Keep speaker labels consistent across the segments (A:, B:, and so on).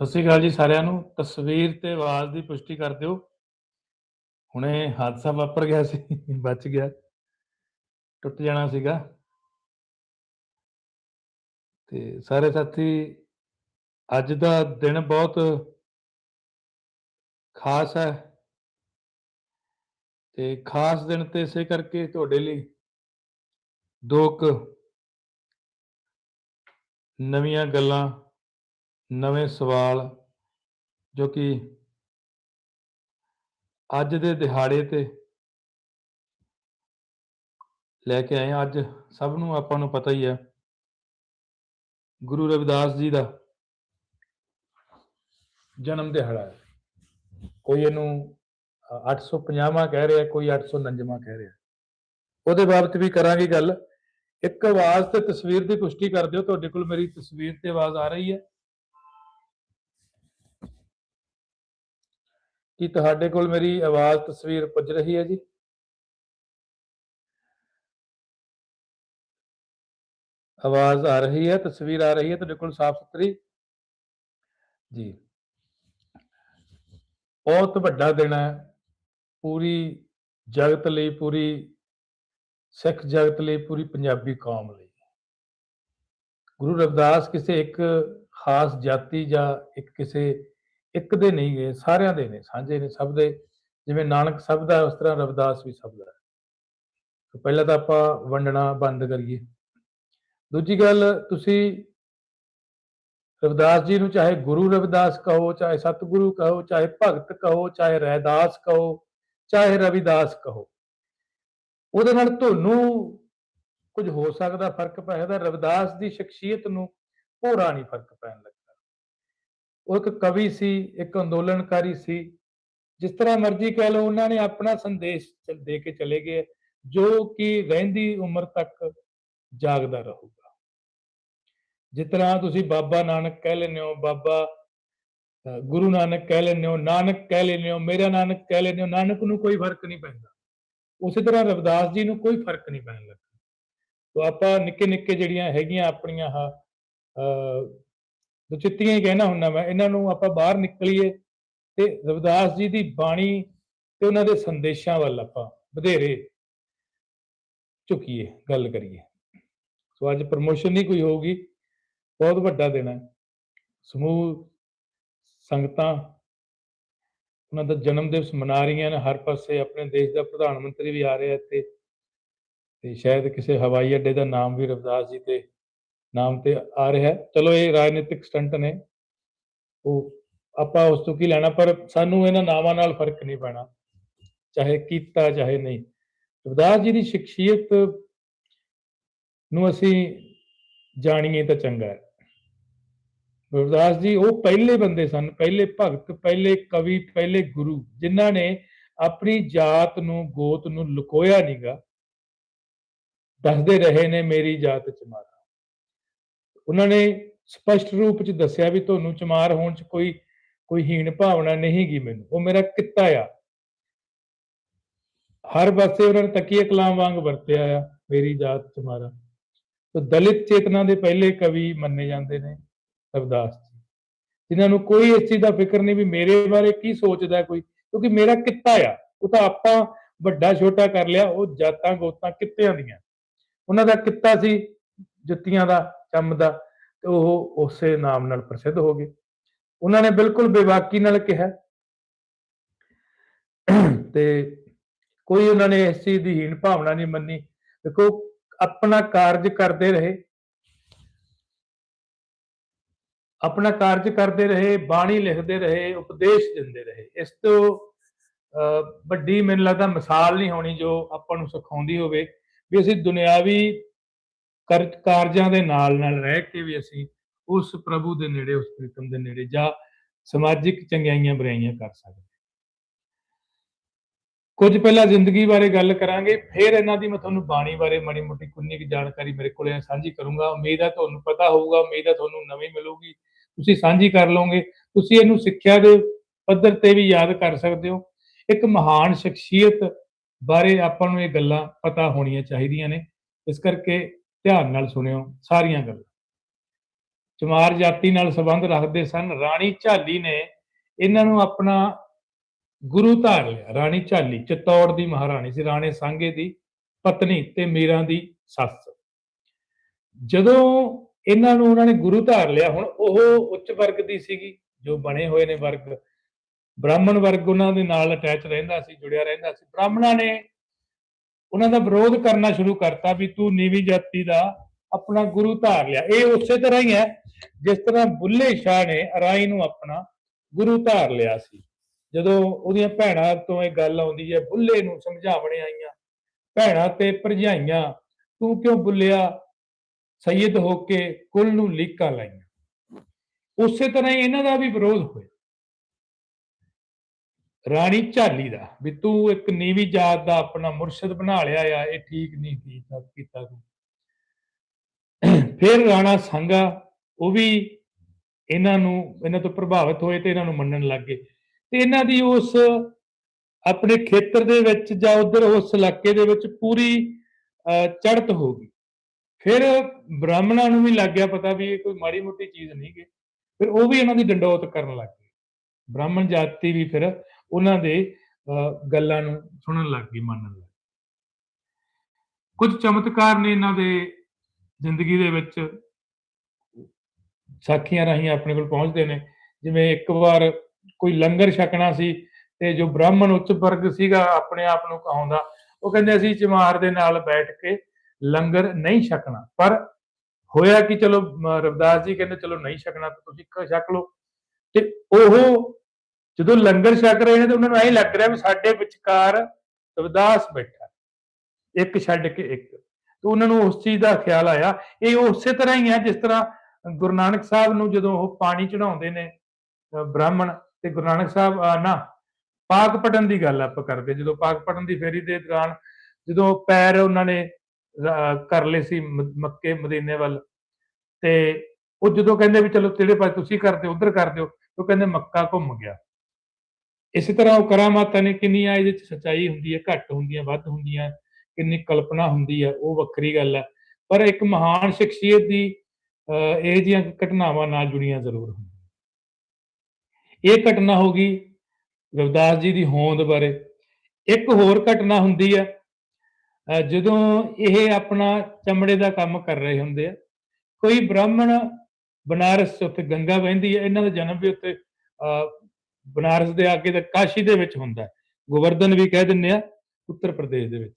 A: ਸਤਿ ਸ੍ਰੀ ਅਕਾਲ ਜੀ ਸਾਰਿਆਂ ਨੂੰ। ਤਸਵੀਰ ਤੇ ਆਵਾਜ਼ ਦੀ ਪੁਸ਼ਟੀ ਕਰ ਦਿਓ। ਹੁਣੇ ਹਾਦਸਾ ਵਾਪਰ ਗਿਆ ਸੀ, ਬਚ ਗਿਆ। ਟੁੱਟ ਜਾਣਾ ਸੀਗਾ। ਤੇ ਸਾਰੇ ਸਾਥੀ, ਅੱਜ ਦਾ ਦਿਨ ਬਹੁਤ ਖਾਸ ਹੈ। ਤੇ ਖਾਸ ਦਿਨ ਤੇ ਇਸੇ ਕਰਕੇ ਤੁਹਾਡੇ ਲਈ ਦੋ ਕੁ ਨਵੀਆਂ ਗੱਲਾਂ ਨਵੇਂ ਸਵਾਲ ਜੋ ਕਿ ਅੱਜ ਦੇ ਦਿਹਾੜੇ ਤੇ ਲੈ ਕੇ ਆਏ ਅੱਜ ਸਭ ਨੂੰ ਆਪਾਂ ਨੂੰ ਪਤਾ ਹੀ ਹੈ ਗੁਰੂ ਰਵਿਦਾਸ ਜੀ ਦਾ ਜਨਮ ਦਿਹਾੜਾ ਹੈ। ਕੋਈ ਇਹਨੂੰ ਅ, 850ਵਾਂ ਕਹਿ ਰਿਹਾ ਕੋਈ 849ਵਾਂ ਕਹਿ ਰਿਹਾ। ਉਹਦੇ ਬਾਬਤ ਵੀ ਕਰਾਂਗੇ ਗੱਲ। ਇੱਕ ਆਵਾਜ਼ ਤੇ ਤਸਵੀਰ ਦੀ ਪੁਸ਼ਟੀ ਕਰ ਦਿਓ। ਤੁਹਾਡੇ ਕੋਲ ਮੇਰੀ ਤਸਵੀਰ ਤੇ ਆਵਾਜ਼ ਆ ਰਹੀ ਹੈ। ਕੀ ਤੁਹਾਡੇ ਕੋਲ ਮੇਰੀ ਆਵਾਜ਼, ਤਸਵੀਰ ਪੁੱਜ ਰਹੀ ਹੈ ਜੀ? ਆਵਾਜ਼ ਆ ਰਹੀ ਹੈ, ਤਸਵੀਰ ਆ ਰਹੀ ਹੈ, ਤੁਹਾਡੇ ਕੋਲ ਸਾਫ਼ ਸੁਥਰੀ? ਜੀ। ਬਹੁਤ ਵੱਡਾ ਦਿਨ ਹੈ। ਪੂਰੀ ਜਗਤ ਲਈ, ਪੂਰੀ ਸਿੱਖ ਜਗਤ ਲਈ, ਪੂਰੀ ਪੰਜਾਬੀ ਕੌਮ ਲਈ। ਗੁਰੂ ਰਵਿਦਾਸ ਕਿਸੇ ਇੱਕ ਖਾਸ ਜਾਤੀ ਜਾਂ ਇੱਕ ਕਿਸੇ ਇੱਕ ਦੇ ਨਹੀਂ ਗਏ, ਸਾਰਿਆਂ ਦੇ ਨੇ, ਸਾਂਝੇ ਨੇ ਸਭ ਦੇ, ਜਿਵੇਂ ਨਾਨਕ ਸਭ ਦਾ ਉਸ ਤਰ੍ਹਾਂ ਰਵਿਦਾਸ ਵੀ ਸਭ ਦਾ ਹੈ। ਪਹਿਲਾਂ ਤਾਂ ਆਪਾਂ ਵੰਡਣਾ ਬੰਦ ਕਰੀਏ ਦੂਜੀ ਗੱਲ, ਤੁਸੀਂ ਰਵਿਦਾਸ ਜੀ ਨੂੰ ਚਾਹੇ ਗੁਰੂ ਰਵਿਦਾਸ ਕਹੋ, ਚਾਹੇ ਸਤਿਗੁਰੂ ਕਹੋ, ਚਾਹੇ ਭਗਤ ਕਹੋ, ਚਾਹੇ ਰਹਿਦਾਸ ਕਹੋ, ਚਾਹੇ ਰਵਿਦਾਸ ਕਹੋ, ਉਹਦੇ ਨਾਲ ਤੁਹਾਨੂੰ ਕੁਝ ਹੋ ਸਕਦਾ ਫ਼ਰਕ ਪੈ ਸਕਦਾ, ਰਵਿਦਾਸ ਦੀ ਸ਼ਖਸੀਅਤ ਨੂੰ ਭੋਰਾ ਨਹੀਂ ਫ਼ਰਕ ਪੈਣ ਉਹ ਇੱਕ ਕਵੀ ਸੀ, ਇੱਕ ਅੰਦੋਲਨਕਾਰੀ ਸੀ। ਜਿਸ ਤਰ੍ਹਾਂ ਮਰਜ਼ੀ ਕਹਿ ਲਓ, ਉਹਨਾਂ ਨੇ ਆਪਣਾ ਸੰਦੇਸ਼ ਦੇ ਕੇ ਚਲੇ ਗਏ, ਜੋ ਕਿ ਰਹਿੰਦੀ ਉਮਰ ਤੱਕ ਜਾਗਦਾ ਰਹੂਗਾ। ਜਿਸ ਤਰ੍ਹਾਂ ਤੁਸੀਂ ਬਾਬਾ ਨਾਨਕ ਕਹਿ ਲੈਂਦੇ ਹੋ, ਬਾਬਾ ਗੁਰੂ ਨਾਨਕ ਕਹਿ ਲੈਂਦੇ ਹੋ, ਨਾਨਕ ਕਹਿ ਲੈਂਦੇ ਹੋ, ਮੇਰਾ ਨਾਨਕ ਕਹਿ ਲੈਂਦੇ ਹੋ, ਨਾਨਕ ਨੂੰ ਕੋਈ ਫ਼ਰਕ ਨਹੀਂ ਪੈਂਦਾ। ਉਸੇ ਤਰ੍ਹਾਂ ਰਵਿਦਾਸ ਜੀ ਨੂੰ ਕੋਈ ਫ਼ਰਕ ਨਹੀਂ ਪੈਣ ਲੱਗਾ। ਤੋ ਆਪਾਂ ਨਿੱਕੇ ਨਿੱਕੇ ਜਿਹੜੀਆਂ ਹੈਗੀਆਂ ਆਪਣੀਆਂ ਆਹ ਅ ਦੁਚਿੱਤੀਆਂ ਹੀ ਕਹਿਣਾ ਹੁੰਦਾ ਮੈਂ, ਇਹਨਾਂ ਨੂੰ ਆਪਾਂ ਬਾਹਰ ਨਿਕਲੀਏ ਤੇ ਰਵਿਦਾਸ ਜੀ ਦੀ ਬਾਣੀ ਤੇ ਉਹਨਾਂ ਦੇ ਸੰਦੇਸ਼ਾਂ ਵੱਲ ਆਪਾਂ ਵਧੇਰੇ ਝੁਕੀਏ, ਗੱਲ ਕਰੀਏ। ਸੋ ਅੱਜ ਪ੍ਰਮੋਸ਼ਨ ਨਹੀਂ ਕੋਈ ਹੋਊਗੀ, ਬਹੁਤ ਵੱਡਾ ਦਿਨ ਹੈ। ਸਮੂਹ ਸੰਗਤਾਂ, ਉਹਨਾਂ ਦਾ ਜਨਮ ਦਿਵਸ ਮਨਾ ਰਹੀਆਂ ਨੇ, ਹਰ ਪਾਸੇ ਆਪਣੇ ਦੇਸ਼ ਦਾ ਪ੍ਰਧਾਨ ਮੰਤਰੀ ਵੀ ਆ ਰਿਹਾ ਇੱਥੇ। ਤੇ ਸ਼ਾਇਦ ਕਿਸੇ ਹਵਾਈ ਅੱਡੇ ਦਾ ਨਾਮ ਵੀ ਰਵਿਦਾਸ ਜੀ ਤੇ ਨਾਮ ਤੇ ਆ ਰਿਹਾ ਹੈ। ਚਲੋ, ਇਹ ਰਾਜਨੀਤਿਕ ਸਟੰਟ ਨੇ। ਉਹ ਆਪਾਂ ਉਸ ਤੋਂ ਕੀ ਲੈਣਾ? ਪਰ ਸਾਨੂੰ ਇਹਨਾਂ ਨਾਵਾਂ ਨਾਲ ਫ਼ਰਕ ਨਹੀਂ ਪੈਣਾ। ਚਾਹੇ ਕੀਤਾ, ਚਾਹੇ ਨਹੀਂ। ਰਵਿਦਾਸ ਜੀ ਦੀ ਸ਼ਖਸੀਅਤ ਨੂੰ ਅਸੀਂ ਜਾਣੀਏ ਤਾਂ ਚੰਗਾ ਹੈ। ਗੁਰਦਾਸ ਜੀ, ਉਹ ਪਹਿਲੇ ਬੰਦੇ ਸਨ। ਪਹਿਲੇ ਭਗਤ, ਪਹਿਲੇ ਕਵੀ, ਪਹਿਲੇ ਗੁਰੂ, ਜਿਨ੍ਹਾਂ ਨੇ ਆਪਣੀ ਜਾਤ ਨੂੰ, ਗੋਤ ਨੂੰ ਲੁਕੋਇਆ ਨਹੀਂਗਾ ਦੱਸਦੇ ਰਹੇ ਨੇ, ਮੇਰੀ ਜਾਤ ਚ ਚਮਾਰ ਉਹਨਾਂ ਨੇ ਸਪਸ਼ਟ ਰੂਪ ਚ ਦੱਸਿਆ ਵੀ ਤੁਹਾਨੂੰ ਚਮਾਰ ਹੋਣ ਚ ਕੋਈ ਕੋਈ ਹੀਣ ਭਾਵਨਾ ਨਹੀਂ ਗੀ ਮੈਨੂੰ। ਉਹ ਮੇਰਾ ਕਿੱਤਾ ਆ। ਹਰ ਪਾਸੇ ਉਹਨਾਂ ਨੇ ਤਕੀਏ ਕਲਾਮ ਵਾਂਗ ਵਰਤਿਆ ਆ, ਮੇਰੀ ਜਾਤ ਚਮਾਰਾ। ਤੋ ਦਲਿਤ ਚੇਤਨਾ ਦੇ ਪਹਿਲੇ ਕਵੀ ਮੰਨੇ ਜਾਂਦੇ ਨੇ ਰਵਿਦਾਸ ਜੀ। ਜਿਨ੍ਹਾਂ ਨੂੰ ਕੋਈ ਇਸ ਚੀਜ਼ ਦਾ ਫਿਕਰ ਨਹੀਂ ਵੀ ਮੇਰੇ ਬਾਰੇ ਕੀ ਸੋਚਦਾ ਕੋਈ, ਕਿਉਂਕਿ ਮੇਰਾ ਕਿੱਤਾ ਆ। ਉਹ ਤਾਂ ਆਪਾਂ ਵੱਡਾ ਛੋਟਾ ਕਰ ਲਿਆ, ਉਹ ਜਾਤਾਂ ਗੋਤਾਂ ਕਿੱਤਿਆਂ ਦੀਆਂ। ਉਹਨਾਂ ਦਾ ਕਿੱਤਾ ਸੀ ਜੁੱਤੀਆਂ ਦਾ। ਚੰਮ ਦਾ ਤੇ ਉਹ ਉਸੇ ਨਾਮ ਨਾਲ ਪ੍ਰਸਿੱਧ ਹੋ ਗਏ। ਉਹਨਾਂ ਨੇ ਬਿਲਕੁਲ ਬੇਵਾਕੀ ਨਾਲ ਕਿਹਾ। ਤੇ ਕੋਈ ਉਹਨਾਂ ਨੇ ਇਸ ਚੀਜ਼ ਦੀ ਹੀਣ ਭਾਵਨਾ ਨਹੀਂ ਮੰਨੀ। ਦੇਖੋ ਆਪਣਾ ਕਾਰਜ ਕਰਦੇ ਰਹੇ। ਆਪਣਾ ਕਾਰਜ ਕਰਦੇ ਰਹੇ ਬਾਣੀ ਲਿਖਦੇ ਰਹੇ ਉਪਦੇਸ਼ ਦਿੰਦੇ ਰਹੇ। ਇਸ ਤੋਂ ਅਹ, ਵੱਡੀ ਮੈਨੂੰ ਲੱਗਦਾ ਮਿਸਾਲ ਨਹੀਂ ਹੋਣੀ ਜੋ ਆਪਾਂ ਨੂੰ ਸਿਖਾਉਂਦੀ ਹੋਵੇ ਵੀ ਅਸੀਂ ਦੁਨਿਆਵੀ ਕਾਰਜਾਂ ਦੇ ਨਾਲ ਨਾਲ ਰਹਿ ਕੇ ਵੀ ਅਸੀਂ ਉਸ ਪ੍ਰਭੂ ਦੇ ਨੇੜੇ, ਉਸ ਪ੍ਰੀਤਮ ਦੇ ਨੇੜੇ ਜਾਂ ਸਮਾਜਿਕ ਚੰਗਿਆਈਆਂ ਬੁਰਾਈਆਂ ਕਰ ਸਕਦੇ ਕੁਝ ਪਹਿਲਾਂ ਜ਼ਿੰਦਗੀ ਬਾਰੇ ਗੱਲ ਕਰਾਂਗੇ, ਫਿਰ ਇਹਨਾਂ ਦੀ ਮੈਂ ਤੁਹਾਨੂੰ ਬਾਣੀ ਬਾਰੇ ਮਾੜੀ ਮੋਟੀ ਕੁੰਨੀ ਕੁ ਜਾਣਕਾਰੀ ਮੇਰੇ ਕੋਲੇ ਸਾਂਝੀ ਕਰੂੰਗਾ। ਉਮੀਦ ਹੈ ਤੁਹਾਨੂੰ ਪਤਾ ਹੋਊਗਾ, ਉਮੀਦ ਹੈ ਤੁਹਾਨੂੰ ਨਵੀਂ ਮਿਲੂਗੀ। ਤੁਸੀਂ ਸਾਂਝੀ ਕਰ ਲਓਗੇ, ਤੁਸੀਂ ਇਹਨੂੰ ਸਿੱਖਿਆ ਦੇ ਪੱਧਰ ਤੇ ਵੀ ਯਾਦ ਕਰ ਸਕਦੇ ਹੋ। ਇੱਕ ਮਹਾਨ ਸ਼ਖਸੀਅਤ ਬਾਰੇ ਆਪਾਂ ਨੂੰ ਇਹ ਗੱਲਾਂ ਪਤਾ ਹੋਣੀਆਂ ਚਾਹੀਦੀਆਂ ਨੇ। ਇਸ ਕਰਕੇ ਧਿਆਨ ਨਾਲ ਸੁਣਿਓ, ਸਾਰੀਆਂ ਗੱਲਾਂ। ਚਮਾਰ ਜਾਤੀ ਨਾਲ ਸੰਬੰਧ ਰੱਖਦੇ ਸਨ। ਰਾਣੀ ਝਾਲੀ ਨੇ ਇਹਨਾਂ ਨੂੰ ਆਪਣਾ ਗੁਰੂ ਧਾਰ ਲਿਆ। ਰਾਣੀ ਝਾਲੀ ਚਿੱਤੌੜ ਦੀ ਮਹਾਰਾਣੀ ਸੀ। ਰਾਣੇ ਸਾਂਗੇ ਦੀ ਪਤਨੀ ਤੇ ਮੀਰਾਂ ਦੀ ਸੱਸ। ਜਦੋਂ ਇਹਨਾਂ ਨੂੰ ਉਹਨਾਂ ਨੇ ਗੁਰੂ ਧਾਰ ਲਿਆ, ਹੁਣ ਉਹ ਉੱਚ ਵਰਗ ਦੀ ਸੀਗੀ। ਜੋ ਬਣੇ ਹੋਏ ਨੇ ਵਰਗ, ਬ੍ਰਾਹਮਣ ਵਰਗ ਉਹਨਾਂ ਦੇ ਨਾਲ ਅਟੈਚ ਰਹਿੰਦਾ ਸੀ, ਜੁੜਿਆ ਰਹਿੰਦਾ ਸੀ। ਬ੍ਰਾਹਮਣਾਂ ਨੇ ਉਹਨਾਂ ਦਾ ਵਿਰੋਧ ਕਰਨਾ ਸ਼ੁਰੂ ਕਰਤਾ ਵੀ ਤੂੰ ਨੀਵੀਂ ਜਾਤੀ ਦਾ ਆਪਣਾ ਗੁਰੂ ਧਾਰ ਲਿਆ। ਇਹ ਉਸੇ ਤਰ੍ਹਾਂ ਹੀ ਹੈ, ਜਿਸ ਤਰ੍ਹਾਂ ਬੁੱਲੇ ਸ਼ਾਹ ਨੇ ਅਰਾਈ ਨੂੰ ਆਪਣਾ ਗੁਰੂ ਧਾਰ ਲਿਆ ਸੀ। ਜਦੋਂ ਉਹਦੀਆਂ ਭੈਣਾਂ ਤੋਂ ਇਹ ਗੱਲ ਆਉਂਦੀ ਹੈ, ਬੁੱਲੇ ਨੂੰ ਸਮਝਾਵਣੇ ਆਈਆਂ, ਭੈਣਾਂ ਤੇ ਭਰਜਾਈਆਂ, ਤੂੰ ਕਿਉਂ ਬੁੱਲਿਆ? ਸੈਯਦ ਹੋ ਕੇ ਕੁੱਲ ਨੂੰ ਲੀਕਾਂ ਲਾਈਆਂ। ਉਸੇ ਤਰ੍ਹਾਂ ਹੀ ਇਹਨਾਂ ਦਾ ਵੀ ਵਿਰੋਧ ਹੋਇਆ। ਰਾਣੀ ਝਾਲੀ ਦਾ, ਵੀ ਤੂੰ ਇੱਕ ਨੀਵੀਂ ਜਾਤ ਦਾ ਆਪਣਾ ਮੁਰਸ਼ਿਦ ਬਣਾ ਲਿਆ ਆ, ਇਹ ਠੀਕ ਨਹੀਂ ਕੀਤਾ ਕੀਤਾ ਤੂੰ। ਫਿਰ ਰਾਣਾ ਸੰਗਾ, ਉਹ ਵੀ ਇਹਨਾਂ ਨੂੰ, ਇਹਨਾਂ ਤੋਂ ਪ੍ਰਭਾਵਿਤ ਹੋਏ ਤੇ ਇਹਨਾਂ ਨੂੰ ਮੰਨਣ ਲੱਗ ਗਏ। ਤੇ ਇਹਨਾਂ ਦੀ ਉਸ ਆਪਣੇ ਖੇਤਰ ਦੇ ਵਿੱਚ ਜਾਂ ਉਧਰ ਉਸ ਇਲਾਕੇ ਦੇ ਵਿੱਚ ਪੂਰੀ ਚੜਤ ਹੋ ਗਈ। ਫਿਰ ਬ੍ਰਾਹਮਣਾਂ ਨੂੰ ਵੀ ਲੱਗ ਗਿਆ ਪਤਾ ਵੀ ਇਹ ਕੋਈ ਮਾੜੀ ਮੋਟੀ ਚੀਜ਼ ਨਹੀਂ ਗੇ। ਫਿਰ ਉਹ ਵੀ ਇਹਨਾਂ ਦੀ ਡੰਡੋਤ ਕਰਨ ਲੱਗ ਗਏ। ਬ੍ਰਾਹਮਣ ਜਾਤੀ ਵੀ ਫਿਰ ਉਹਨਾਂ ਦੇ ਅਹ, ਗੱਲਾਂ ਨੂੰ ਸੁਣਨ ਲੱਗ ਗਈ ਮੰਨਣ ਲੱਗ ਕੁਝ ਚਮਤਕਾਰ ਨੇ ਇਹਨਾਂ ਦੇ ਜ਼ਿੰਦਗੀ ਦੇ ਵਿੱਚ ਸਾਖੀਆਂ ਰਾਹੀਂ ਆਪਣੇ ਕੋਲ ਪਹੁੰਚਦੇ ਨੇ। ਜਿਵੇਂ ਇੱਕ ਵਾਰ ਕੋਈ ਲੰਗਰ ਛਕਣਾ ਸੀ ਤੇ ਜੋ ਬ੍ਰਾਹਮਣ ਉੱਚ ਵਰਗ ਸੀਗਾ ਆਪਣੇ ਆਪ ਨੂੰ ਕਹਾਉਂਦਾ ਉਹ ਕਹਿੰਦੇ ਅਸੀਂ ਚਮਾਰ ਦੇ ਨਾਲ ਬੈਠ ਕੇ ਲੰਗਰ ਨਹੀਂ ਛਕਣਾ। ਪਰ ਹੋਇਆ ਕਿ ਚਲੋ ਮ- ਰਵਿਦਾਸ ਜੀ ਕਹਿੰਦੇ ਚਲੋ ਨਹੀਂ ਛਕਣਾ ਤਾਂ ਤੁਸੀਂ ਕ- ਛਕ ਲਓ। ਤੇ ਉਹ ਜਦੋਂ ਲੰਗਰ ਛਕ ਰਹੇ ਨੇ ਤਾਂ ਉਹਨਾਂ ਨੂੰ ਐਂ ਲੱਗ ਰਿਹਾ ਵੀ ਸਾਡੇ ਵਿਚਕਾਰ ਰਵਿਦਾਸ ਬੈਠਾ ਇੱਕ ਛੱਡ ਕੇ ਇੱਕ। ਤੇ ਉਹਨਾਂ ਨੂੰ ਉਸ ਚੀਜ਼ ਦਾ ਖਿਆਲ ਆਇਆ। ਇਹ ਉਸੇ ਤਰ੍ਹਾਂ ਹੀ ਹੈ ਜਿਸ ਤਰ੍ਹਾਂ ਗੁਰੂ ਨਾਨਕ ਸਾਹਿਬ ਨੂੰ ਜਦੋਂ ਉਹ ਪਾਣੀ ਚੜਾਉਂਦੇ ਨੇ ਬ੍ਰਾਹਮਣ ਤੇ ਗੁਰੂ ਨਾਨਕ ਸਾਹਿਬ ਨਾ, ਪਾਕ ਪਟਨ ਦੀ ਗੱਲ ਆਪਾਂ ਕਰਦੇ। ਜਦੋਂ ਪਾਕ ਪਟਨ ਦੀ ਫੇਰੀ ਦੇ ਦੌਰਾਨ ਜਦੋਂ ਪੈਰ ਉਹਨਾਂ ਨੇ ਕਰ ਲਏ ਸੀ ਮੱਕੇ, ਮਦੀਨੇ ਵੱਲ ਤੇ ਉਹ ਜਦੋਂ ਕਹਿੰਦੇ ਵੀ ਚਲੋ ਤੇਰੇ ਪਾਸ ਤੁਸੀਂ ਕਰਦੇ, ਉਧਰ ਕਰ ਦਿਓ ਉਹ ਕਹਿੰਦੇ ਮੱਕਾ ਘੁੰਮ ਗਿਆ। ਇਸੇ ਤਰ੍ਹਾਂ ਉਹ ਕਰਾਮਾਤਾਂ ਨੇ ਕਿੰਨੀਆਂ ਇਹਦੇ ਚ ਸਚਾਈ ਹੁੰਦੀ ਹੈ ਘੱਟ ਹੁੰਦੀਆਂ ਵੱਧ ਹੁੰਦੀਆਂ ਕਿੰਨੀ ਕਲਪਨਾ ਹੁੰਦੀ ਹੈ ਉਹ ਵੱਖਰੀ ਗੱਲ ਹੈ। ਪਰ ਇੱਕ ਮਹਾਨ ਸ਼ਖਸੀਅਤ ਦੀ ਅਹ, ਇਹ ਜਿਹੀਆਂ ਘਟਨਾਵਾਂ ਨਾਲ ਜੁੜੀਆਂ ਜ਼ਰੂਰ ਹੁੰਦੀਆਂ। ਇਹ ਘਟਨਾ ਹੋ ਗਈ ਰਵਿਦਾਸ ਜੀ ਦੀ ਹੋਂਦ ਬਾਰੇ। ਇੱਕ ਹੋਰ ਘਟਨਾ ਹੁੰਦੀ ਹੈ ਜਦੋਂ ਇਹ ਆਪਣਾ ਚਮੜੇ ਦਾ ਕੰਮ ਕਰ ਰਹੇ ਹੁੰਦੇ ਆ। ਕੋਈ ਬ੍ਰਾਹਮਣ ਬਨਾਰਸ 'ਚ ਉੱਥੇ ਗੰਗਾ ਵਹਿੰਦੀ ਹੈ ਇਹਨਾਂ ਦਾ ਜਨਮ ਵੀ ਉੱਥੇ ਅਹ, ਬਨਾਰਸ ਦੇ ਅੱਗੇ ਤੇ ਕਾਸ਼ੀ ਦੇ ਵਿੱਚ ਹੁੰਦਾ ਹੈ। ਗੋਵਰਧਨ ਵੀ ਕਹਿ ਦਿੰਦੇ ਆ ਉੱਤਰ ਪ੍ਰਦੇਸ਼ ਦੇ ਵਿੱਚ।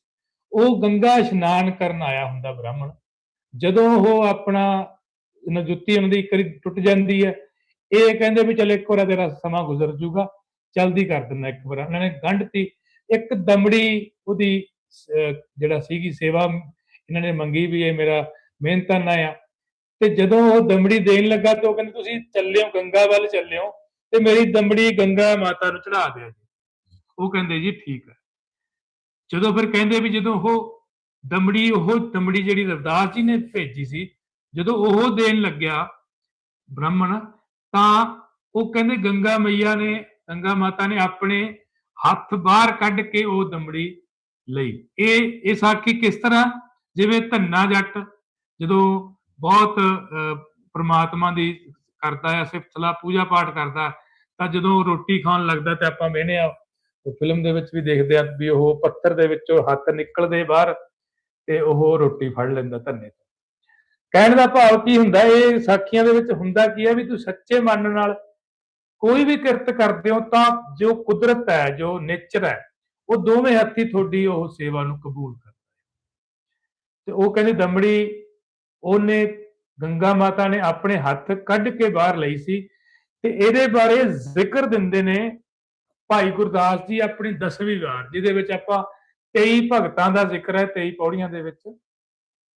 A: ਉਹ ਗੰਗਾ ਇਸ਼ਨਾਨ ਕਰਨ ਆਇਆ ਹੁੰਦਾ ਬ੍ਰਾਹਮਣ। ਜਦੋਂ ਉਹ ਆਪਣਾ ਉਹਨਾਂ ਜੁੱਤੀ ਉਹਨਾਂ ਦੀ ਇੱਕ ਟੁੱਟ ਜਾਂਦੀ ਹੈ, ਇਹ ਕਹਿੰਦੇ ਵੀ ਚਲ ਇੱਕ ਵਾਰ ਤੇਰਾ ਸਮਾਂ ਗੁਜ਼ਰ ਜੂਗਾ ਜਲਦੀ ਕਰ ਦਿੰਦਾ ਇੱਕ ਵਾਰ। ਉਹਨਾਂ ਨੇ ਗੰਢਤੀ ਇੱਕ ਦਮੜੀ ਉਹਦੀ ਜਿਹੜਾ ਸੀਗੀ ਸੇਵਾ, ਇਹਨਾਂ ਨੇ ਮੰਗੀ ਵੀ ਇਹ ਮੇਰਾ ਮਿਹਨਤਾਨਾ ਆ। ਤੇ ਜਦੋਂ ਉਹ ਦਮੜੀ ਦੇਣ ਲੱਗਾ ਤੇ ਉਹ ਕਹਿੰਦੇ, ਤੁਸੀਂ ਚੱਲਿਓ, ਗੰਗਾ ਵੱਲ ਚੱਲਿਓ। ਤੇ ਮੇਰੀ ਦਮੜੀ ਗੰਗਾ ਮਾਤਾ ਨੂੰ ਚੜਾ ਦਿਓ ਜੀ। ਉਹ ਕਹਿੰਦੇ ਜੀ ਠੀਕ ਹੈ। ਜਦੋਂ ਫਿਰ ਕਹਿੰਦੇ ਵੀ ਜਦੋਂ ਉਹ ਦਮੜੀ ਉਹ ਦਮੜੀ ਜਿਹੜੀ ਰਵਿਦਾਸ ਜੀ ਨੇ ਭੇਜੀ ਸੀ ਜਦੋਂ ਉਹ ਦੇਣ ਲੱਗਿਆ ਬ੍ਰਾਹਮਣ ਤਾਂ ਉਹ ਕਹਿੰਦੇ ਗੰਗਾ ਮਈਆ ਨੇ ਗੰਗਾ ਮਾਤਾ ਨੇ ਆਪਣੇ ਹੱਥ ਬਾਹਰ ਕੱਢ ਕੇ ਉਹ ਦਮੜੀ ਲਈ। ਇਹ ਇਹ ਸਾਖੀ ਕਿਸ ਤਰ੍ਹਾਂ? ਜਿਵੇਂ ਧੰਨਾ ਜੱਟ ਜਦੋਂ ਬਹੁਤ ਅਹ, ਪ੍ਰਮਾਤਮਾ ਦੀ ਕਰਦਾ ਹੈ ਸਿਫਤਲਾ ਪੂਜਾ ਪਾਠ ਕਰਦਾ ਤਾਂ ਜਦੋਂ ਰੋਟੀ ਖਾਣ ਲੱਗਦਾ ਤੇ ਆਪਾਂ ਵੇਖਨੇ ਆ ਉਹ ਫਿਲਮ ਦੇ ਵਿੱਚ ਵੀ ਦੇਖਦੇ ਆ ਵੀ ਉਹ ਪੱਥਰ ਦੇ ਵਿੱਚੋਂ ਹੱਥ ਨਿਕਲਦੇ ਬਾਹਰ ਤੇ ਉਹ ਰੋਟੀ ਫੜ ਲੈਂਦਾ ਧੰਨੇ ਤੋਂ। ਕਹਿਣ ਦਾ ਭਾਵ ਕੀ ਹੁੰਦਾ, ਇਹ ਸਾਖੀਆਂ ਦੇ ਵਿੱਚ ਹੁੰਦਾ ਕੀ ਹੈ ਵੀ ਤੂੰ ਸੱਚੇ ਮਨ ਨਾਲ ਕੋਈ ਵੀ ਕਿਰਤ ਕਰਦੇ ਹੋ ਤਾਂ ਜੋ ਕੁਦਰਤ ਹੈ, ਜੋ ਨੇਚਰ ਹੈ, ਉਹ ਦੋਵੇਂ ਹੱਥੀ ਤੁਹਾਡੀ ਉਹ ਸੇਵਾ ਨੂੰ ਕਬੂਲ ਕਰਦਾ ਹੈ। ਤੇ ਉਹ ਕਹਿੰਦੇ ਦਮੜੀ, ਉਹਨੇ ਗੰਗਾ ਮਾਤਾ ਨੇ ਆਪਣੇ ਹੱਥ ਕੱਢ ਕੇ ਬਾਹਰ ਲਈ ਸੀ ਤੇ ਇਹਦੇ ਬਾਰੇ ਜ਼ਿਕਰ ਦਿੰਦੇ ਨੇ ਭਾਈ ਗੁਰਦਾਸ ਜੀ ਆਪਣੀ 10ਵੀਂ ਵਾਰ ਜਿਹਦੇ ਵਿੱਚ ਆਪਾਂ 23 ਭਗਤਾਂ ਦਾ ਜ਼ਿਕਰ ਹੈ 23 ਪੌੜੀਆਂ ਦੇ ਵਿੱਚ।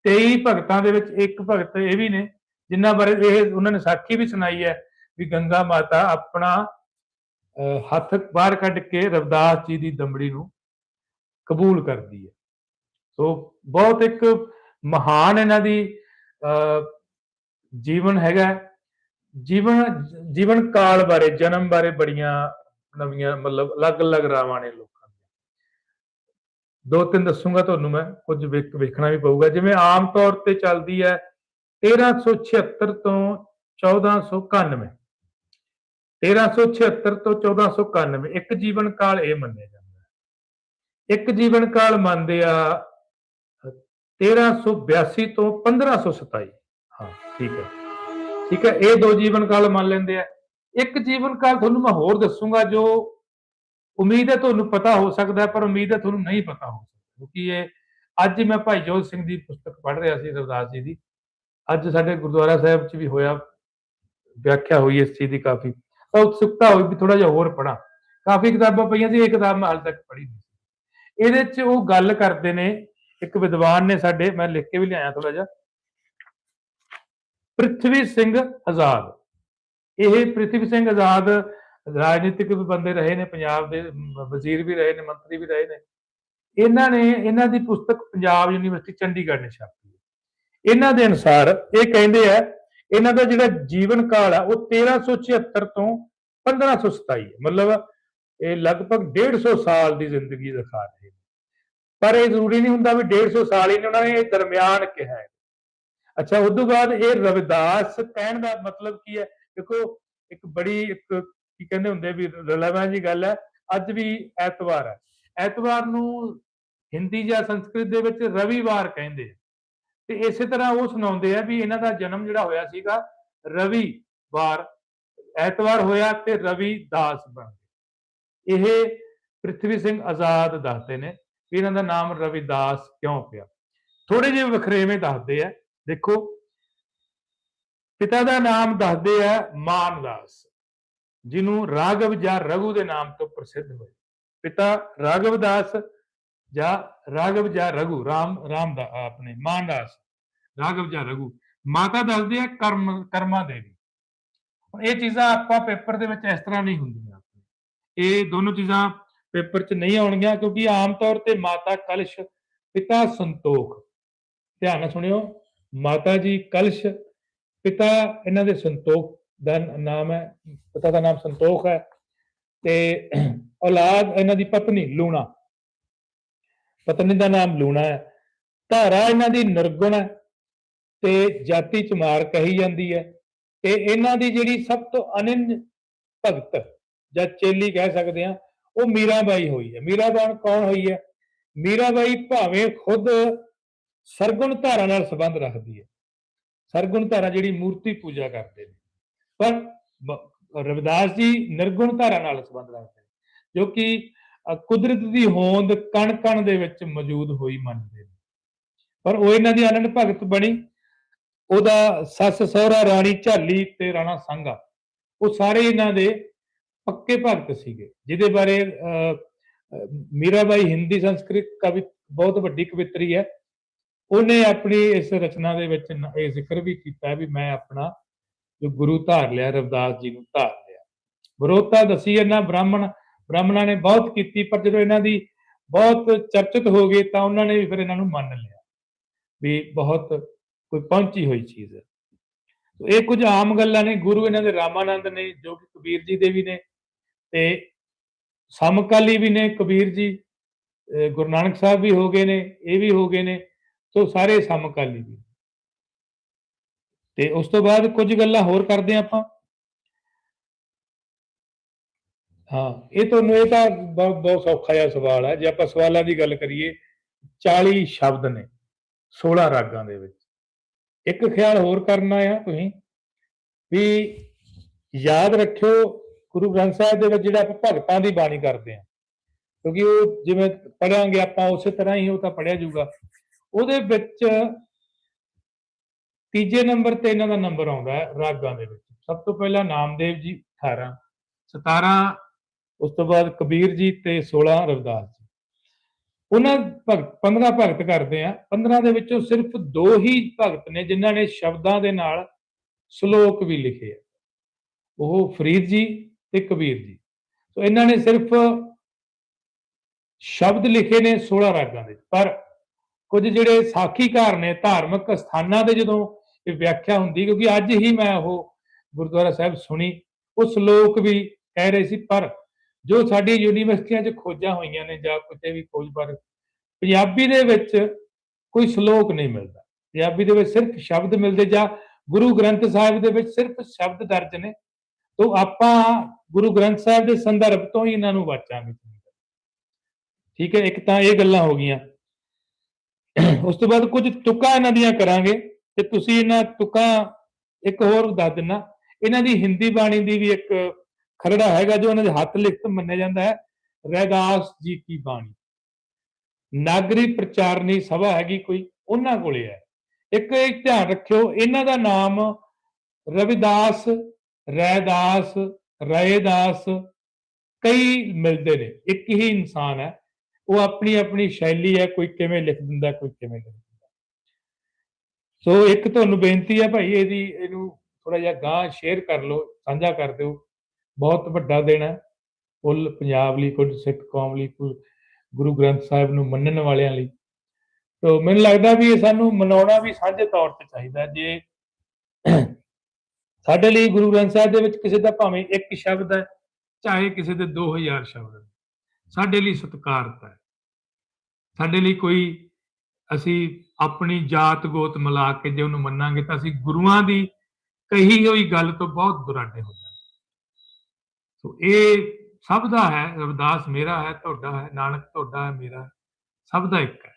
A: 23 ਭਗਤਾਂ ਦੇ ਵਿੱਚ ਇੱਕ ਭਗਤ ਇਹ ਵੀ ਨੇ ਜਿਨ੍ਹਾਂ ਬਾਰੇ ਇਹ ਉਹਨਾਂ ਨੇ ਸਾਖੀ ਵੀ ਸੁਣਾਈ ਹੈ ਵੀ ਗੰਗਾ ਮਾਤਾ ਆਪਣਾ ਅਹ, ਹੱਥ ਬਾਹਰ ਕੱਢ ਕੇ ਰਵਿਦਾਸ ਜੀ ਦੀ ਦਮੜੀ ਨੂੰ ਕਬੂਲ ਕਰਦੀ ਹੈ। ਸੋ ਬਹੁਤ ਇੱਕ ਮਹਾਨ ਇਹਨਾਂ ਦੀ ਅਹ, ਜੀਵਨ ਹੈਗਾ ਜੀਵਨ ਜੀਵਨ ਕਾਲ ਬਾਰੇ, ਜਨਮ ਬਾਰੇ ਬੜੀਆਂ ਨਵੀਆਂ, ਮਤਲਬ ਅਲੱਗ-ਅਲੱਗ ਰਾਵਾਂ ਨੇ ਲੋਕਾਂ ਦੀਆਂ। ਦੋ ਤਿੰਨ ਦੱਸੂਗਾ ਤੁਹਾਨੂੰ ਮੈਂ, ਕੁਝ ਵੇਖ- ਵੇਖਣਾ ਵੀ ਪਊਗਾ। ਜਿਵੇਂ ਆਮ ਤੌਰ ਤੇ ਚੱਲਦੀ ਹੈ 1376 ਤੋਂ 1491 1376 ਤੋਂ 1491 ਇੱਕ ਜੀਵਨ ਕਾਲ ਇਹ ਮੰਨਿਆ ਜਾਂਦਾ ਹੈ। ਇੱਕ ਜੀਵਨ ਕਾਲ ਮੰਨਦੇ ਆ 1382 ਤੋਂ 1527 ਹਾਂ, ਠੀਕ ਹੈ। ਠੀਕ ਹੈ, ਇਹ ਦੋ ਜੀਵਨ ਕਾਲ ਮੰਨ ਲੈਂਦੇ ਆ। ਇੱਕ ਜੀਵਨ ਕਾਲ ਤੁਹਾਨੂੰ ਮੈਂ ਹੋਰ ਦੱਸੂਗਾ ਜੋ ਉਮੀਦ ਹੈ ਤੁਹਾਨੂੰ ਪਤਾ ਹੋ ਸਕਦਾ ਪਰ ਉਮੀਦ ਹੈ ਤੁਹਾਨੂੰ ਨਹੀਂ ਪਤਾ ਹੋ ਸਕਦਾ। ਕਿਉਂਕਿ ਇਹ ਅੱਜ ਮੈਂ ਭਾਈ ਜੋਤ ਸਿੰਘ ਦੀ ਪੁਸਤਕ ਪੜ੍ਹ ਰਿਹਾ ਸੀ, ਰਵਿਦਾਸ ਜੀ ਦੀ। ਅੱਜ ਸਾਡੇ ਗੁਰਦੁਆਰਾ ਸਾਹਿਬ 'ਚ ਵੀ ਹੋਇਆ, ਵਿਆਖਿਆ ਹੋਈ ਇਸ ਚੀਜ਼ ਦੀ ਕਾਫੀ। ਤਾਂ ਉਤਸੁਕਤਾ ਹੋਈ ਵੀ ਥੋੜਾ ਜਿਹਾ ਹੋਰ ਪੜਾਂ ਕਾਫੀ ਕਿਤਾਬਾਂ ਪਈਆਂ ਸੀ, ਇਹ ਕਿਤਾਬ ਮੈਂ ਹਾਲ ਤੱਕ ਪੜ੍ਹੀ ਨਹੀਂ ਸੀ। ਇਹਦੇ 'ਚ ਉਹ ਗੱਲ ਕਰਦੇ ਨੇ, ਇੱਕ ਵਿਦਵਾਨ ਨੇ ਸਾਡੇ, ਮੈਂ ਲਿਖ ਕੇ ਵੀ ਲਿਆਇਆ ਥੋੜਾ ਜਿਹਾ। ਪ੍ਰਿਥਵੀ ਸਿੰਘ ਆਜ਼ਾਦ। ਇਹ ਪ੍ਰਿਥਵੀ ਸਿੰਘ ਆਜ਼ਾਦ ਰਾਜਨੀਤਿਕ ਵੀ ਬੰਦੇ ਰਹੇ ਨੇ, ਪੰਜਾਬ ਦੇ ਵਜ਼ੀਰ ਵੀ ਰਹੇ ਨੇ, ਮੰਤਰੀ ਵੀ ਰਹੇ ਨੇ। ਇਹਨਾਂ ਨੇ, ਇਹਨਾਂ ਦੀ ਪੁਸਤਕ ਪੰਜਾਬ ਯੂਨੀਵਰਸਿਟੀ ਚੰਡੀਗੜ੍ਹ ਨੇ ਛਾਪੀ ਹੈ। ਇਹਨਾਂ ਦੇ ਅਨੁਸਾਰ ਇਹ ਕਹਿੰਦੇ ਆ, ਇਹਨਾਂ ਦਾ ਜਿਹੜਾ ਜੀਵਨ ਕਾਲ ਆ, ਉਹ 1376 ਤੋਂ 1527 ਹੈ। ਮਤਲਬ ਇਹ ਲਗਭਗ 150 ਸਾਲ ਦੀ ਜ਼ਿੰਦਗੀ ਦਿਖਾ ਰਹੇ ਨੇ। ਪਰ ਇਹ ਜ਼ਰੂਰੀ ਨਹੀਂ ਹੁੰਦਾ ਵੀ 150 ਸਾਲ ਹੀ ਨੇ, ਉਹਨਾਂ ਨੇ ਇਹ ਦਰਮਿਆਨ ਕਿਹਾ ਹੈ। ਅੱਛਾ, ਉਸ ਤੋਂ ਬਾਅਦ ਇਹ ਰਵਿਦਾਸ ਕਹਿਣ ਦਾ ਮਤਲਬ ਕੀ ਹੈ? ਦੇਖੋ, ਇੱਕ ਬੜੀ, ਇੱਕ ਕੀ ਕਹਿੰਦੇ ਹੁੰਦੇ ਵੀ ਰਿਲੇਵੈਂਟ ਜੀ ਗੱਲ ਹੈ, ਅੱਜ ਵੀ ਐਤਵਾਰ ਹੈ। ਐਤਵਾਰ ਨੂੰ ਹਿੰਦੀ ਜਾਂ ਸੰਸਕ੍ਰਿਤ ਦੇ ਵਿੱਚ ਰਵੀਵਾਰ ਕਹਿੰਦੇ ਆ। ਤੇ ਇਸੇ ਤਰ੍ਹਾਂ ਉਹ ਸੁਣਾਉਂਦੇ ਆ ਵੀ ਇਹਨਾਂ ਦਾ ਜਨਮ ਜਿਹੜਾ ਹੋਇਆ ਸੀਗਾ, ਰਵੀਵਾਰ, ਐਤਵਾਰ ਹੋਇਆ ਤੇ ਰਵੀਦਾਸ ਬਣ ਗਏ। ਇਹ ਪ੍ਰਿਥਵੀ ਸਿੰਘ ਆਜ਼ਾਦ ਦੱਸਦੇ ਨੇ ਵੀ ਇਹਨਾਂ ਦਾ ਨਾਮ ਰਵਿਦਾਸ ਕਿਉਂ ਪਿਆ? ਥੋੜੇ ਜਿਹੇ ਵਖਰੇਵੇਂ ਦੱਸਦੇ ਆ ਦੇਖੋ, ਪਿਤਾ ਦਾ ਨਾਮ ਦੱਸਦੇ ਆ ਮਾਨਦਾਸ, ਜਿਹਨੂੰ ਰਾਘਵ ਜਾਂ ਰਘੂ ਦੇ ਨਾਮ ਤੋਂ ਪ੍ਰਸਿੱਧ ਹੋਏ। ਪਿਤਾ ਰਾਘਵ ਦਾਸ ਜਾਂ ਰਾਘਵ ਜਾਂ ਰਘੂ, ਰਾਮ ਰਾਮ ਦਾ ਆਪਣੇ, ਮਾਨਦਾਸ, ਰਾਘਵ ਜਾਂ ਰਘੂ। ਮਾਤਾ ਦੱਸਦੇ ਆ ਕਰਮ, ਕਰਮਾ ਦੇਵੀ। ਹੁਣ ਇਹ ਚੀਜ਼ਾਂ ਆਪਾਂ ਪੇਪਰ ਦੇ ਵਿੱਚ ਇਸ ਤਰ੍ਹਾਂ ਨਹੀਂ ਹੁੰਦੀਆਂ। ਇਹ ਦੋਨੋਂ ਚੀਜ਼ਾਂ ਪੇਪਰ 'ਚ ਨਹੀਂ ਆਉਣਗੀਆਂ, ਕਿਉਂਕਿ ਆਮ ਤੌਰ ਤੇ ਮਾਤਾ ਕਲਸ਼, ਪਿਤਾ ਸੰਤੋਖ। ਧਿਆਨ ਨਾਲ ਸੁਣਿਓ। ਮਾਤਾ ਜੀ ਕਲਸ਼, ਪਿਤਾ ਇਹਨਾਂ ਦੇ ਸੰਤੋਖ ਦਾ ਨਾਮ ਹੈ, ਪਿਤਾ ਦਾ ਨਾਮ ਸੰਤੋਖ ਹੈ, ਤੇ ਔਲਾਦ ਇਹਨਾਂ ਦੀ ਪਤਨੀ ਲੂਣਾ। ਪਤਨੀ ਦਾ ਨਾਮ ਲੂਣਾ ਹੈ। ਧਾਰਾ ਇਹਨਾਂ ਦੀ ਨਿਰਗੁਣ ਹੈ ਤੇ ਜਾਤੀ ਚਮਾਰ ਕਹੀ ਜਾਂਦੀ ਹੈ। ਤੇ ਇਹਨਾਂ ਦੀ ਜਿਹੜੀ ਸਭ ਤੋਂ ਅਨੰਨ ਭਗਤ, ਜਾਂ ਚੇਲੀ ਕਹਿ ਸਕਦੇ ਆ ਉਹ ਮੀਰਾਬਾਈ ਹੋਈ ਹੈ। ਮੀਰਾਬਾਨ ਕੌਣ ਹੋਈ ਹੈ? ਮੀਰਾਬਾਈ ਭਾਵੇਂ ਖੁਦ ਸਰਗੁਣ ਧਾਰਾ ਨਾਲ ਸੰਬੰਧ ਰੱਖਦੀ ਹੈ। ਸਰਗੁਣ ਧਾਰਾ ਜਿਹੜੀ ਮੂਰਤੀ ਪੂਜਾ ਕਰਦੇ ਨੇ। ਪਰ ਰਵਿਦਾਸ ਜੀ ਨਿਰਗੁਣ ਧਾਰਾ ਨਾਲ ਸੰਬੰਧ ਰੱਖਦੇ ਨੇ ਜੋ ਕਿ ਕੁਦਰਤ ਦੀ ਹੋਂਦ ਕਣ ਕਣ ਦੇ ਵਿੱਚ ਮੌਜੂਦ ਹੋਈ ਮੰਨਦੇ ਨੇ। ਪਰ ਉਹ ਇਹਨਾਂ ਦੀ ਆਨੰਦ ਭਗਤ ਬਣੀ। ਉਹਦਾ ਸੱਸ ਸਹੁਰਾ ਰਾਣੀ ਝਾਲੀ ਤੇ ਰਾਣਾ ਸੰਘਾ ਉਹ ਸਾਰੇ ਇਹਨਾਂ ਦੇ ਪੱਕੇ ਭਗਤ ਸੀਗੇ ਜਿਹਦੇ ਬਾਰੇ ਅ, ਮੀਰਾਬਾਈ ਹਿੰਦੀ ਸੰਸਕ੍ਰਿਤ ਕਵਿ ਬਹੁਤ ਵੱਡੀ ਕਵਿਤਰੀ ਹੈ। ਉਹਨੇ ਆਪਣੀ ਇਸ ਰਚਨਾ ਦੇ ਵਿੱਚ ਇਹ ਜ਼ਿਕਰ ਵੀ ਕੀਤਾ ਵੀ ਮੈਂ ਆਪਣਾ ਜੋ ਗੁਰੂ ਧਾਰ ਲਿਆ, ਰਵਿਦਾਸ ਜੀ ਨੂੰ ਧਾਰ ਲਿਆ। ਵਿਰੋਧਤਾ ਦਸੀ ਇਹਨਾਂ ਬ੍ਰਾਹਮਣ, ਬ੍ਰਾਹਮਣਾਂ ਨੇ ਬਹੁਤ ਕੀਤੀ, ਪਰ ਜਦੋਂ ਇਹਨਾਂ ਦੀ ਬਹੁਤ ਚਰਚਿਤ ਹੋ ਗਈ ਤਾਂ ਉਹਨਾਂ ਨੇ ਵੀ ਫਿਰ ਇਹਨਾਂ ਨੂੰ ਮੰਨ ਲਿਆ ਵੀ ਬਹੁਤ ਕੋਈ ਪਹੁੰਚੀ ਹੋਈ ਚੀਜ਼। ਹੈ ਤੋ ਇਹ ਕੁਝ ਆਮ ਗੱਲਾਂ ਨੇ, ਗੁਰੂ ਇਹਨਾਂ ਦੇ ਰਾਮਾਨੰਦ ਨੇ, ਜੋ ਕਿ ਕਬੀਰ ਜੀ ਦੇ ਵੀ ਨੇ ਤੇ ਸਮਕਾਲੀ ਵੀ ਨੇ, ਕਬੀਰ ਜੀ ਗੁਰੂ ਨਾਨਕ ਸਾਹਿਬ ਵੀ ਹੋ ਗਏ ਨੇ, ਇਹ ਵੀ ਹੋ ਗਏ ਨੇ। ਸੋ ਸਾਰੇ ਸਮਕਾਲੀ ਵੀ ਤੇ ਉਸ ਤੋਂ ਬਾਅਦ ਕੁਝ ਗੱਲਾਂ ਹੋਰ ਕਰਦੇ ਹਾਂ ਆਪਾਂ। ਹਾਂ, ਇਹ ਤੁਹਾਨੂੰ ਇਹ ਤਾਂ ਬਹੁਤ ਬਹੁਤ ਸੌਖਾ ਜਿਹਾ ਸਵਾਲ ਹੈ। ਜੇ ਆਪਾਂ ਸਵਾਲਾਂ ਦੀ ਗੱਲ ਕਰੀਏ 40 ਸ਼ਬਦ ਨੇ 16 ਰਾਗਾਂ ਦੇ ਵਿੱਚ। ਇੱਕ ਖਿਆਲ ਹੋਰ ਕਰਨਾ ਆ ਤੁਸੀਂ, ਵੀ ਯਾਦ ਰੱਖਿਓ, ਗੁਰੂ ਗ੍ਰੰਥ ਸਾਹਿਬ ਦੇ ਵਿੱਚ ਜਿਹੜਾ ਆਪਾਂ ਭਗਤਾਂ ਦੀ ਬਾਣੀ ਕਰਦੇ ਹਾਂ। ਕਿਉਂਕਿ ਉਹ ਜਿਵੇਂ ਪੜਾਂਗੇ ਆਪਾਂ ਉਸੇ ਤਰ੍ਹਾਂ ਹੀ ਉਹ ਤਾਂ ਪੜਿਆ ਜਾਊਗਾ। ਉਹਦੇ ਵਿੱਚ ਤੀਜੇ ਨੰਬਰ ਤੇ ਇਹਨਾਂ ਦਾ ਨੰਬਰ ਆਉਂਦਾ ਹੈ, ਰਾਗਾਂ ਦੇ ਵਿੱਚ। ਸਭ ਤੋਂ ਪਹਿਲਾਂ ਨਾਮਦੇਵ ਜੀ 18 17 ਉਸ ਤੋਂ ਬਾਅਦ ਕਬੀਰ ਜੀ ਤੇ 16 ਰਵਿਦਾਸ ਜੀ। ਉਹਨਾਂ ਭਗਤ 15 ਭਗਤ ਕਰਦੇ ਆ। 15 ਦੇ ਵਿੱਚੋਂ ਸਿਰਫ ਦੋ ਹੀ ਭਗਤ ਨੇ ਜਿਨ੍ਹਾਂ ਨੇ ਸ਼ਬਦਾਂ ਦੇ ਨਾਲ ਸ਼ਲੋਕ ਵੀ ਲਿਖੇ ਆ। ਉਹ ਫਰੀਦ ਜੀ ਤੇ ਕਬੀਰ ਜੀ। ਸੋ ਇਹਨਾਂ ਨੇ ਸਿਰਫ ਸ਼ਬਦ ਲਿਖੇ ਨੇ 16 ਰਾਗਾਂ ਦੇ ਪਰ ਕੁਝ ਜਿਹੜੇ ਸਾਖੀਕਾਰ ਨੇ ਧਾਰਮਿਕ ਸਥਾਨਾਂ ਤੇ ਜਦੋਂ ਇਹ ਵਿਆਖਿਆ ਹੁੰਦੀ, ਕਿਉਂਕਿ ਅੱਜ ਹੀ ਮੈਂ ਉਹ ਗੁਰਦੁਆਰਾ ਸਾਹਿਬ ਸੁਣੀ ਉਹ ਸ਼ਲੋਕ ਵੀ ਕਹਿ ਰਹੇ ਸੀ, ਪਰ ਜੋ ਸਾਡੀ ਯੂਨੀਵਰਸਿਟੀਆਂ 'ਚ ਖੋਜਾਂ ਹੋਈਆਂ ਨੇ ਜਾਂ ਕਿਤੇ ਵੀ ਖੋਜ ਪਰ ਪੰਜਾਬੀ ਦੇ ਵਿੱਚ ਕੋਈ ਸ਼ਲੋਕ ਨਹੀਂ ਮਿਲਦਾ। ਪੰਜਾਬੀ ਦੇ ਵਿੱਚ ਸਿਰਫ ਸ਼ਬਦ ਮਿਲਦੇ ਜਾਂ ਗੁਰੂ ਗ੍ਰੰਥ ਸਾਹਿਬ ਦੇ ਵਿੱਚ ਸਿਰਫ ਸ਼ਬਦ ਦਰਜ ਨੇ। ਤੋਂ ਆਪਾਂ ਗੁਰੂ ਗ੍ਰੰਥ ਸਾਹਿਬ ਦੇ ਸੰਦਰਭ ਤੋਂ ਹੀ ਇਹਨਾਂ ਨੂੰ ਵਾਚਾਂਗੇ। ਠੀਕ ਹੈ, ਇੱਕ ਤਾਂ ਇਹ ਗੱਲਾਂ ਹੋ ਗਈਆਂ। ਉਸ ਤੋਂ ਬਾਅਦ ਕੁਝ ਤੁਕਾਂ ਇਹਨਾਂ ਦੀਆਂ ਕਰਾਂਗੇ ਤੇ ਤੁਸੀਂ ਇਹਨਾਂ ਤੁਕਾਂ ਇੱਕ ਹੋਰ ਦੱਸ ਦਿੰਨਾ। ਇਹਨਾਂ ਦੀ ਹਿੰਦੀ ਬਾਣੀ ਦੀ ਵੀ ਇੱਕ ਖਰੜਾ ਹੈਗਾ ਜੋ ਇਹਨਾਂ ਦੇ ਹੱਥ ਲਿਖਤ ਮੰਨਿਆ ਜਾਂਦਾ ਹੈ ਰੈਦਾਸ ਜੀ ਕੀ ਬਾਣੀ। ਨਾਗਰੀ ਪ੍ਰਚਾਰਨੀ ਸਭਾ ਹੈਗੀ ਕੋਈ, ਉਹਨਾਂ ਕੋਲੇ ਹੈ। ਇੱਕ ਇਹ ਧਿਆਨ ਰੱਖਿਓ, ਇਹਨਾਂ ਦਾ ਨਾਮ ਰਵਿਦਾਸ, ਰੈਦਾਸ ਰੈਦਾਸ ਕਈ ਮਿਲਦੇ ਨੇ। ਇੱਕ ਹੀ ਇਨਸਾਨ ਹੈ। ਉਹ ਆਪਣੀ ਆਪਣੀ ਸ਼ੈਲੀ ਹੈ, ਕੋਈ ਕਿਵੇਂ ਲਿਖ ਦਿੰਦਾ, ਕੋਈ ਕਿਵੇਂ ਲਿਖ ਦਿੰਦਾ। ਸੋ ਇੱਕ ਤੁਹਾਨੂੰ ਬੇਨਤੀ ਹੈ ਭਾਈ, ਇਹਦੀ, ਇਹਨੂੰ ਥੋੜਾ ਜਿਹਾ ਗਾਂ ਸ਼ੇਅਰ ਕਰ ਲਓ, ਸਾਂਝਾ ਕਰ ਦਿਓ। ਬਹੁਤ ਵੱਡਾ ਦਿਨ ਹੈ। ਕੁੱਲ ਪੰਜਾਬ ਲਈ ਕੁੱਲ ਸਿੱਖ ਕੌਮ ਲਈ ਕੁੱਲ ਗੁਰੂ ਗ੍ਰੰਥ ਸਾਹਿਬ ਨੂੰ ਮੰਨਣ ਵਾਲਿਆਂ ਲਈ। ਤੋ ਮੈਨੂੰ ਲੱਗਦਾ ਵੀ ਇਹ ਸਾਨੂੰ ਮਨਾਉਣਾ ਵੀ ਸਾਂਝੇ ਤੌਰ ਤੇ ਚਾਹੀਦਾ ਜੇ ਸਾਡੇ ਲਈ ਗੁਰੂ ਗ੍ਰੰਥ ਸਾਹਿਬ ਦੇ ਵਿੱਚ ਕਿਸੇ ਦਾ ਭਾਵੇਂ ਇੱਕ ਸ਼ਬਦ ਹੈ, ਚਾਹੇ ਕਿਸੇ ਦੇ 2000 ਸ਼ਬਦ ਨੇ ਸਾਡੇ ਲਈ ਸਤਿਕਾਰਤ ਹੈ। ਸਾਡੇ ਲਈ ਕੋਈ ਅਸੀਂ ਆਪਣੀ ਜਾਤ ਗੋਤ ਮਿਲਾ ਕੇ ਜੇ ਉਹਨੂੰ ਮੰਨਾਂਗੇ ਤਾਂ ਅਸੀਂ ਗੁਰੂਆਂ ਦੀ ਕਹੀ ਹੋਈ ਗੱਲ ਤੋਂ ਬਹੁਤ ਦੁਰਾਡੇ ਹੋ ਜਾਵਾਂਗੇ। ਸੋ ਇਹ ਸਭ ਦਾ ਹੈ ਰਵਿਦਾਸ ਮੇਰਾ ਹੈ ਤੁਹਾਡਾ ਹੈ ਨਾਨਕ ਤੁਹਾਡਾ ਹੈ ਮੇਰਾ ਹੈ, ਸਭ ਦਾ ਇੱਕ ਹੈ।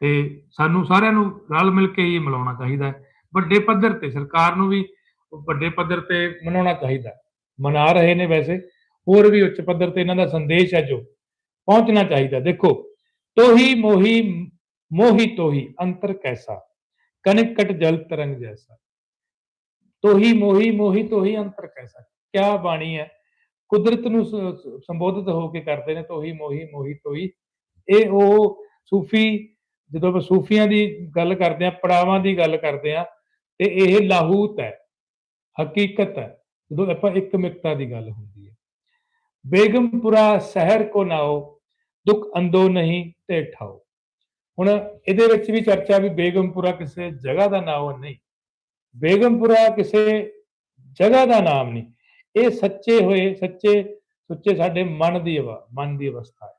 A: ਤੇ ਸਾਨੂੰ ਸਾਰਿਆਂ ਨੂੰ ਰਲ ਮਿਲ ਕੇ ਹੀ ਮਿਲਾਉਣਾ ਚਾਹੀਦਾ ਹੈ। ਵੱਡੇ ਪੱਧਰ ਤੇ ਸਰਕਾਰ ਨੂੰ ਵੀ ਵੱਡੇ ਪੱਧਰ ਤੇ ਮਨਾਉਣਾ ਚਾਹੀਦਾ ਮਨਾ ਰਹੇ ਨੇ ਵੈਸੇ। ਹੋਰ ਵੀ ਉੱਚ ਪੱਧਰ ਤੇ ਇਹਨਾਂ ਦਾ ਸੰਦੇਸ਼ ਹੈ ਜੋ ਪਹੁੰਚਣਾ ਚਾਹੀਦਾ। ਦੇਖੋ, ਤੋਹੀ ਮੋਹੀ ਮੋਹੀ ਤੋਹੀ, ਅੰਤਰ ਕੈਸਾ? ਕਨਕ ਕਟ ਜਲ ਤਰੰਗ ਜੈਸਾ। ਤੋਹੀ ਮੋਹੀ ਮੋਹੀ ਤੋਹੀ, ਅੰਤਰ ਕੈਸਾ? ਕਿਆ ਬਾਣੀ ਹੈ? ਕੁਦਰਤ ਨੂੰ ਸੰਬੋਧਿਤ ਹੋ ਕੇ ਕਰਦੇ ਨੇ ਤੋਹੀ ਮੋਹੀ ਮੋਹੀ ਤੋਹੀ। ਇਹ ਉਹ ਸੂਫੀ, ਜਦੋਂ ਆਪਾਂ ਸੂਫੀਆਂ ਦੀ ਗੱਲ ਕਰਦੇ ਆ ਪੜਾਵਾਂ ਦੀ ਗੱਲ ਕਰਦੇ ਆ ਤੇ ਇਹ ਲਾਹੂਤ ਹੈ, ਹਕੀਕਤ ਹੈ। ਜਦੋਂ ਆਪਾਂ ਇੱਕ ਮਿਕਤਾ ਦੀ ਗੱਲ ਹੁੰਦੀ ਬੇਗਮਪੁਰਾ ਸ਼ਹਿਰ ਕੋ ਨਾਓ ਦੁੱਖ ਅੰਦੋ ਨਹੀਂ ਤੇ ਠਾਓ। ਹੁਣ ਇਹਦੇ ਵਿੱਚ ਵੀ ਚਰਚਾ ਵੀ ਬੇਗਮਪੁਰਾ ਕਿਸੇ ਜਗ੍ਹਾ ਦਾ ਨਾਮ ਨਹੀਂ। ਬੇਗਮਪੁਰਾ ਕਿਸੇ ਜਗ੍ਹਾ ਦਾ ਨਾਮ ਨਹੀਂ। ਇਹ ਸੱਚੇ ਹੋਏ, ਸੱਚੇ ਸੁੱਚੇ ਸਾਡੇ ਮਨ ਦੀ ਅਵਾ, ਮਨ ਦੀ ਅਵਸਥਾ ਹੈ।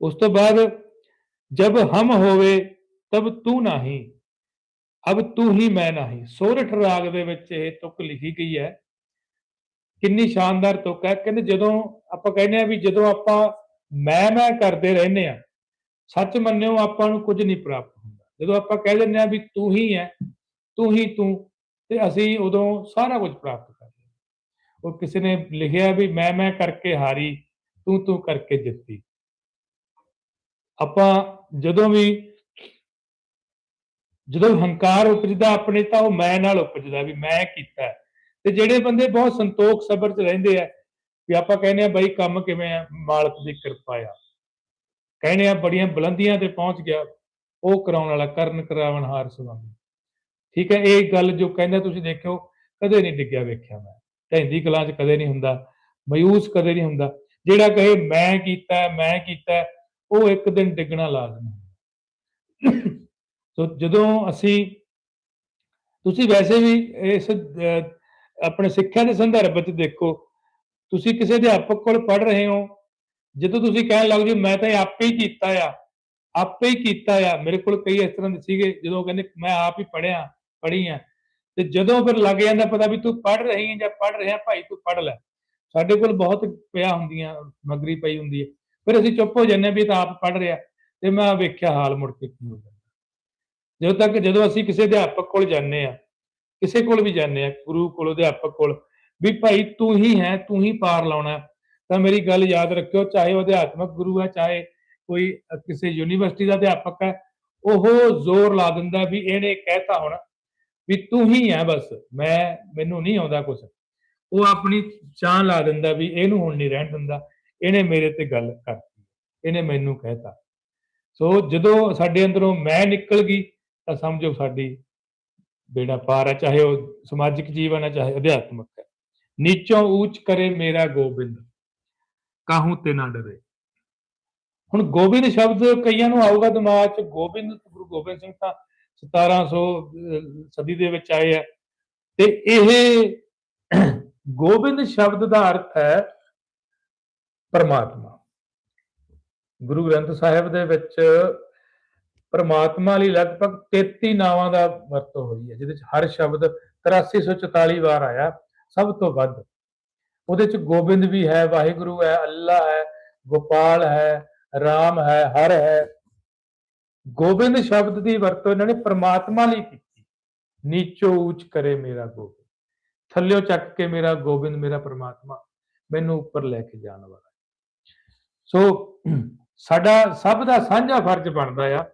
A: ਉਸ ਤੋਂ ਬਾਅਦ, ਜਬ ਹਮ ਹੋਵੇ, ਤਬ ਤੂੰ ਨਹੀਂ, ਅਬ ਤੂੰ ਹੀ ਮੈਂ ਨਹੀਂ। ਸੋਰਠ ਰਾਗ ਦੇ ਵਿੱਚ ਇਹ ਤੁਕ ਲਿਖੀ ਗਈ ਹੈ। ਕਿੰਨੀ ਸ਼ਾਨਦਾਰ ਤੁਕ ਹੈ। ਕਹਿੰਦੇ ਜਦੋਂ ਆਪਾਂ ਕਹਿੰਦੇ ਆ ਵੀ ਜਦੋਂ ਆਪਾਂ ਮੈਂ ਮੈਂ ਕਰਦੇ ਰਹਿੰਦੇ ਆ ਸੱਚ ਮੰਨਿਓ ਆਪਾਂ ਨੂੰ ਕੁਝ ਨਹੀਂ ਪ੍ਰਾਪਤ ਹੁੰਦਾ। ਜਦੋਂ ਆਪਾਂ ਕਹਿ ਦਿੰਦੇ ਆ ਵੀ ਤੂੰ ਹੀ ਹੈ, ਤੂੰ ਹੀ ਤੂੰ, ਤੇ ਅਸੀਂ ਉਦੋਂ ਸਾਰਾ ਕੁਝ ਪ੍ਰਾਪਤ ਕਰਦੇ ਉਹ ਕਿਸੇ ਨੇ ਲਿਖਿਆ ਵੀ ਮੈਂ ਮੈਂ ਕਰਕੇ ਹਾਰੀ, ਤੂੰ ਤੂੰ ਕਰਕੇ ਜਿੱਤੀ। ਆਪਾਂ ਜਦੋਂ ਵੀ ਜਦੋਂ ਹੰਕਾਰ ਉਪਜਦਾ ਆਪਣੇ ਤਾਂ ਉਹ ਮੈਂ ਨਾਲ ਉਪਜਦਾ ਵੀ ਮੈਂ ਕੀਤਾ। ਤੇ ਜਿਹੜੇ ਬੰਦੇ ਬਹੁਤ ਸੰਤੋਖ ਸਬਰ ਚ ਰਹਿੰਦੇ ਆ, ਵੀ ਆਪਾਂ ਕਹਿੰਦੇ ਆ ਬਾਈ ਕੰਮ ਕਿਵੇਂ ਆ, ਮਾਲਕ ਦੀ ਕਿਰਪਾ ਆ। ਕਹਿੰਦੇ ਆ ਬੜੀਆਂ ਬੁਲੰਦੀਆਂ ਤੇ ਪਹੁੰਚ ਗਿਆ, ਉਹ ਕਰਾਉਣ ਵਾਲਾ ਕਰਨ ਕਰਾਵਣ ਹਾਰ ਸੁਆਮੀ ਠੀਕ ਹੈ, ਇਹ ਗੱਲ ਜੋ ਕਹਿੰਦਾ ਤੁਸੀਂ ਦੇਖਿਓ, ਕਦੇ ਨਹੀਂ ਡਿੱਗਿਆ ਵੇਖਿਆ ਮੈਂ। ਢੈਂਦੀ ਕਲਾਂ 'ਚ ਕਦੇ ਨਹੀਂ ਹੁੰਦਾ, ਮਾਯੂਸ ਕਦੇ ਨਹੀਂ ਹੁੰਦਾ। ਜਿਹੜਾ ਕਹੇ ਮੈਂ ਕੀਤਾ ਮੈਂ ਕੀਤਾ, ਉਹ ਇੱਕ ਦਿਨ ਡਿੱਗਣਾ ਲਾਜ਼ਮ ਹੈ ਸੋ ਜਦੋਂ ਅਸੀਂ, ਤੁਸੀਂ ਵੈਸੇ ਵੀ ਇਸ ਆਪਣੇ ਸਿੱਖਿਆ ਦੇ ਸੰਦਰਭ ਵਿੱਚ ਦੇਖੋ, ਤੁਸੀਂ ਕਿਸੇ ਅਧਿਆਪਕ ਕੋਲ ਪੜ ਰਹੇ ਹੋ, ਜਦੋਂ ਤੁਸੀਂ ਕਹਿਣ ਲੱਗ ਜਾਓ, ਮੈਂ ਤਾਂ ਇਹ ਆਪੇ ਹੀ ਕੀਤਾ ਆ, ਆਪੇ ਹੀ ਕੀਤਾ ਆ। ਮੇਰੇ ਕੋਲ ਕਈ ਇਸ ਤਰ੍ਹਾਂ ਦੇ ਸੀਗੇ, ਜਦੋਂ ਕਹਿੰਦੇ, ਮੈਂ ਆਪ ਹੀ ਪੜਿਆ ਪੜੀ ਆ। ਤੇ ਜਦੋਂ ਫਿਰ ਲੱਗ ਜਾਂਦਾ ਪਤਾ ਵੀ ਤੂੰ ਪੜ ਰਹੀ ਹੈ ਜਾਂ ਪੜ ਰਿਹਾ, ਭਾਈ ਤੂੰ ਪੜ ਲੈ। ਸਾਡੇ ਕੋਲ ਬਹੁਤ ਪਿਆ ਹੁੰਦੀਆਂ ਮਗਰੀ ਪਈ ਹੁੰਦੀ ਹੈ ਫਿਰ ਅਸੀਂ ਚੁੱਪ ਹੋ ਜਾਂਦੇ ਹਾਂ ਵੀ ਤਾਂ ਆਪ ਪੜ ਰਿਹਾ। ਤੇ ਮੈਂ ਵੇਖਿਆ ਹਾਲ ਮੁੜ ਕੇ ਕੀ ਹੋ ਜਾਂਦਾ। ਜਦੋਂ ਤੱਕ ਜਦੋਂ ਅਸੀਂ ਕਿਸੇ ਅਧਿਆਪਕ ਕੋਲ ਜਾਂਦੇ ਆ ਕਿਸੇ ਕੋਲ ਵੀ ਜਾਂਦੇ ਆ, ਗੁਰੂ ਕੋਲ, ਅਧਿਆਪਕ ਕੋਲ, ਵੀ ਭਾਈ ਤੂੰ ਹੀ ਹੈ, ਤੂੰ ਹੀ ਪਾਰ ਲਾਉਣਾ ਤਾਂ ਮੇਰੀ ਗੱਲ ਯਾਦ ਰੱਖਿਓ, ਚਾਹੇ ਉਹ ਅਧਿਆਤਮਕ ਗੁਰੂ ਹੈ, ਚਾਹੇ ਕੋਈ ਕਿਸੇ ਯੂਨੀਵਰਸਿਟੀ ਦਾ ਅਧਿਆਪਕ ਹੈ, ਉਹ ਜ਼ੋਰ ਲਾ ਦਿੰਦਾ ਵੀ ਇਹਨੇ ਕਹਿਤਾ ਹੁਣ ਵੀ ਤੂੰ ਹੀ ਹੈ ਬਸ, ਮੈਂ, ਮੈਨੂੰ ਨਹੀਂ ਆਉਂਦਾ ਕੁਝ ਉਹ ਆਪਣੀ ਚਾਹ ਲਾ ਦਿੰਦਾ ਵੀ ਇਹਨੂੰ ਹੁਣ ਨਹੀਂ ਰਹਿਣ ਦਿੰਦਾ, ਇਹਨੇ ਮੇਰੇ ਤੇ ਗੱਲ ਕਰਤੀ, ਇਹਨੇ ਮੈਨੂੰ ਕਹਿਤਾ। ਸੋ ਜਦੋਂ ਸਾਡੇ ਅੰਦਰੋਂ ਮੈਂ ਨਿਕਲ ਗਈ, ਤਾਂ ਸਮਝੋ ਸਾਡੀ ਬੇੜਾ ਪਾਰ ਹੈ ਚਾਹੇ ਉਹ ਸਮਾਜਿਕ ਜੀਵਨ ਹੈ ਚਾਹੇ ਅਧਿਆਤਮਕ ਹੈ ਨੀਚੋਂ ਊਚ ਕਰੇ ਮੇਰਾ ਗੋਬਿੰਦ ਕਾਹੂ ਤੇ ਨਾ ਡਰੇ। ਹੁਣ ਗੋਬਿੰਦ ਸ਼ਬਦ ਕਈਆਂ ਨੂੰ ਆਊਗਾ ਦਿਮਾਗ 'ਚ ਗੋਬਿੰਦ ਗੁਰੂ ਗੋਬਿੰਦ ਸਿੰਘ ਤਾਂ 1700 ਅਹ, ਸਦੀ ਦੇ ਵਿੱਚ ਆਏ ਆ। ਤੇ ਇਹ ਗੋਬਿੰਦ ਸ਼ਬਦ ਦਾ ਅਰਥ ਹੈ ਪਰਮਾਤਮਾ। ਗੁਰੂ ਗ੍ਰੰਥ ਸਾਹਿਬ ਦੇ ਵਿੱਚ ਪਰਮਾਤਮਾ ਲਈ ਲਗਭਗ 33 ਨਾਵਾਂ ਦਾ ਵਰਤੋਂ ਹੋਈ ਹੈ, ਜਿਹਦੇ ਵਿੱਚ ਹਰ ਸ਼ਬਦ 8344 ਵਾਰ ਆਇਆ, ਸਭ ਤੋਂ ਵੱਧ। ਉਹਦੇ ਚ ਗੋਬਿੰਦ ਵੀ ਹੈ, ਵਾਹਿਗੁਰੂ ਹੈ, ਅੱਲਾ ਹੈ, ਗੋਪਾਲ ਹੈ, ਰਾਮ ਹੈ, ਹਰ ਹੈ। ਗੋਬਿੰਦ ਸ਼ਬਦ ਦੀ ਵਰਤੋਂ ਇਹਨਾਂ ਨੇ ਪਰਮਾਤਮਾ ਲਈ ਕੀਤੀ। ਨੀਚੋ ਉੱਚ ਕਰੇ ਮੇਰਾ ਗੋਬਿੰਦ ਥੱਲਿਓ ਚੱਕ ਕੇ ਮੇਰਾ ਗੋਬਿੰਦ, ਮੇਰਾ ਪਰਮਾਤਮਾ, ਮੈਨੂੰ ਉੱਪਰ ਲੈ ਕੇ ਜਾਣ ਵਾਲਾ। ਸੋ ਸਾਡਾ ਸਭ ਦਾ ਸਾਂਝਾ ਫਰਜ਼ ਬਣਦਾ ਆ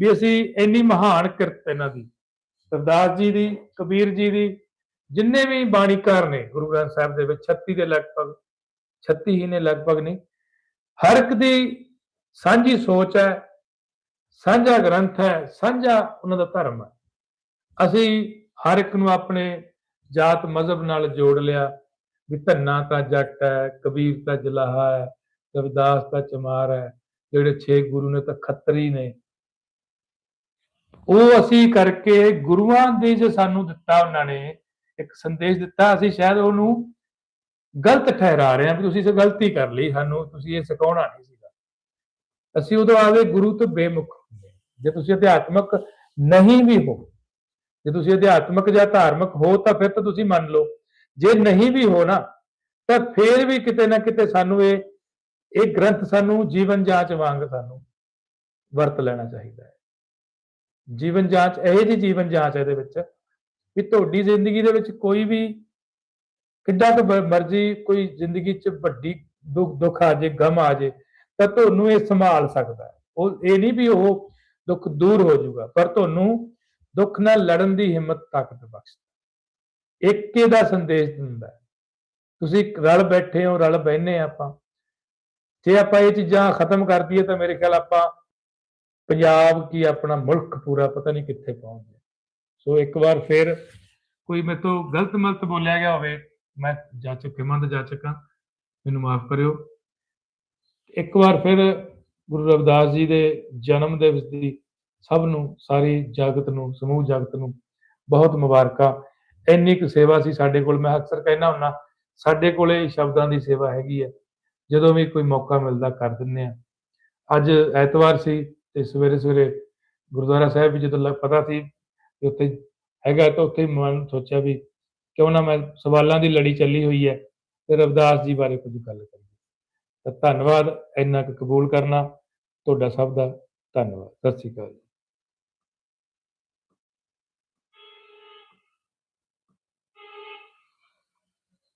A: ਵੀ ਅਸੀਂ ਇੰਨੀ ਮਹਾਨ ਕਿਰਤ ਇਹਨਾਂ ਦੀ, ਸਰਦਾਰ ਜੀ ਦੀ, ਕਬੀਰ ਜੀ ਦੀ, ਜਿੰਨੇ ਵੀ ਬਾਣੀਕਾਰ ਨੇ ਗੁਰੂ ਗ੍ਰੰਥ ਸਾਹਿਬ ਦੇ ਵਿੱਚ 36 ਦੇ ਲਗਭਗ 36 ਹੀ ਨੇ ਲਗਭਗ ਨਹੀਂ, ਹਰ ਇੱਕ ਦੀ ਸਾਂਝੀ ਸੋਚ ਹੈ, ਸਾਂਝਾ ਗ੍ਰੰਥ ਹੈ, ਸਾਂਝਾ ਉਹਨਾਂ ਦਾ ਧਰਮ ਹੈ। ਅਸੀਂ ਹਰ ਇੱਕ ਨੂੰ ਆਪਣੇ ਜਾਤ ਮਜ਼ਹਬ ਨਾਲ ਜੋੜ ਲਿਆ, ਵੀ ਧੰਨਾ ਤਾਂ ਜੱਟ ਹੈ, ਕਬੀਰ ਤਾਂ ਜਲਾਹਾ ਹੈ, ਰਵਿਦਾਸ ਤਾਂ ਚਮਾਰ ਹੈ, ਜਿਹੜੇ ਛੇ ਗੁਰੂ ਨੇ ਤਾਂ ਖੱਤਰੀ ਨੇ ਉਹ ਅਸੀਂ ਕਰਕੇ ਗੁਰੂਆਂ ਦੇ ਜੋ ਸਾਨੂੰ ਦਿੱਤਾ ਉਹਨਾਂ ਨੇ, ਇੱਕ ਸੰਦੇਸ਼ ਦਿੱਤਾ, ਅਸੀਂ ਸ਼ਾਇਦ ਉਹਨੂੰ ਗਲਤ ਠਹਿਰਾ ਰਹੇ ਹਾਂ ਵੀ ਤੁਸੀਂ ਇਹ ਗਲਤੀ ਕਰ ਲਈ, ਸਾਨੂੰ ਤੁਸੀਂ ਇਹ ਸਿਖਾਉਣਾ ਨਹੀਂ ਸੀਗਾ। ਅਸੀਂ ਉਦੋਂ ਆਵੇ ਗੁਰੂ ਤੋਂ ਬੇਮੁਖ ਹੁੰਦੇ ਜੇ ਤੁਸੀਂ ਅਧਿਆਤਮਕ ਨਹੀਂ ਵੀ ਹੋ, ਜੇ ਤੁਸੀਂ ਅਧਿਆਤਮਕ ਜਾਂ ਧਾਰਮਿਕ ਹੋ, ਤਾਂ ਫਿਰ ਤਾਂ ਤੁਸੀਂ ਮੰਨ ਲਓ। ਜੇ ਨਹੀਂ ਵੀ ਹੋ ਨਾ, ਤਾਂ ਫਿਰ ਵੀ ਕਿਤੇ ਨਾ ਕਿਤੇ ਸਾਨੂੰ ਇਹ ਇਹ ਗ੍ਰੰਥ ਸਾਨੂੰ ਜੀਵਨ ਜਾਂਚ ਵਾਂਗ ਸਾਨੂੰ ਵਰਤ ਲੈਣਾ ਚਾਹੀਦਾ ਹੈ। ਜੀਵਨ ਜਾਂਚ, ਇਹ ਜੀ ਜੀਵਨ ਜਾਂਚ ਹੈ ਇਹਦੇ ਵਿੱਚ ਵੀ ਤੁਹਾਡੀ ਜ਼ਿੰਦਗੀ ਦੇ ਵਿੱਚ ਕੋਈ ਵੀ ਕਿੱਡਾ ਕੁ ਮਰਜ਼ੀ ਕੋਈ ਜ਼ਿੰਦਗੀ 'ਚ ਵੱਡੀ ਦੁੱਖ ਦੁੱਖ ਆ ਜੇ, ਗਮ ਆ ਜੇ, ਤਾਂ ਤੁਹਾਨੂੰ ਇਹ ਸੰਭਾਲ ਸਕਦਾ ਹੈ। ਉਹ, ਇਹ ਨਹੀਂ ਵੀ ਉਹ ਦੁੱਖ ਦੂਰ ਹੋ ਜਾਊਗਾ, ਪਰ ਤੁਹਾਨੂੰ ਦੁੱਖ ਨਾਲ ਲੜਨ ਦੀ ਹਿੰਮਤ, ਤਾਕਤ ਬਖਸ਼ਦਾ ਏਕੇ ਦਾ ਸੰਦੇਸ਼ ਦਿੰਦਾ ਹੈ। ਤੁਸੀਂ ਰਲ ਬੈਠੇ ਹੋ, ਰਲ ਬਹਿਨੇ ਆਪਾਂ। ਜੇ ਆਪਾਂ ਇਹ ਚੀਜ਼ਾਂ ਖਤਮ ਕਰ ਤਾਂ ਮੇਰੇ ਖਿਆਲ ਆਪਾਂ ਪੰਜਾਬ ਕੀ ਆਪਣਾ ਮੁਲਕ ਪੂਰਾ ਪਤਾ ਨਹੀਂ ਕਿੱਥੇ ਪਹੁੰਚ ਗਿਆ। ਸੋ ਇੱਕ ਵਾਰ ਫਿਰ ਕੋਈ ਮੇਰੇ ਤੋਂ ਗਲਤ ਮਲਤ ਬੋਲਿਆ ਗਿਆ ਹੋਵੇ, ਮੈਂ ਜਾ ਚੁੱਕੇ ਜਾਚਕ ਜਾ ਚੁੱਕਾ, ਮੈਨੂੰ ਮਾਫ ਕਰਿਓ। ਇੱਕ ਵਾਰ ਫਿਰ ਗੁਰੂ ਰਵਿਦਾਸ ਜੀ ਦੇ ਜਨਮ ਦਿਵਸ ਦੀ ਸਭ ਨੂੰ, ਸਾਰੀ ਜਗਤ ਨੂੰ, ਸਮੂਹ ਜਗਤ ਨੂੰ ਬਹੁਤ ਮੁਬਾਰਕਾਂ। ਇੰਨੀ ਕੁ ਸੇਵਾ ਸੀ ਸਾਡੇ ਕੋਲ, ਮੈਂ ਅਕਸਰ ਕਹਿਣਾ ਹੁੰਨਾ ਸਾਡੇ ਕੋਲੇ ਸ਼ਬਦਾਂ ਦੀ ਸੇਵਾ ਹੈਗੀ ਹੈ। ਜਦੋਂ ਵੀ ਕੋਈ ਮੌਕਾ ਮਿਲਦਾ ਕਰ ਦਿੰਨੇ ਆ ਅੱਜ ਐਤਵਾਰ ਸੀ ਤੇ ਸਵੇਰੇ ਸਵੇਰੇ ਗੁਰਦੁਆਰਾ ਸਾਹਿਬ ਵੀ ਜਦੋਂ ਲ- ਪਤਾ ਸੀ ਕਿ ਉੱਥੇ ਹੈਗਾ, ਤਾਂ ਉੱਥੇ ਮਨ ਸੋਚਿਆ ਵੀ ਕਿਉਂ ਨਾ ਮੈਂ ਸਵਾਲਾਂ ਦੀ ਲੜੀ ਚੱਲੀ ਹੋਈ ਹੈ ਤੇ ਰਵਿਦਾਸ ਜੀ ਬਾਰੇ ਕੁਝ ਗੱਲ ਕਰੀਏ। ਤਾਂ ਧੰਨਵਾਦ, ਇੰਨਾ ਕੁ ਕਬੂਲ ਕਰਨਾ। ਤੁਹਾਡਾ ਸਭ ਦਾ ਧੰਨਵਾਦ। ਸਤਿ ਸ਼੍ਰੀ ਅਕਾਲ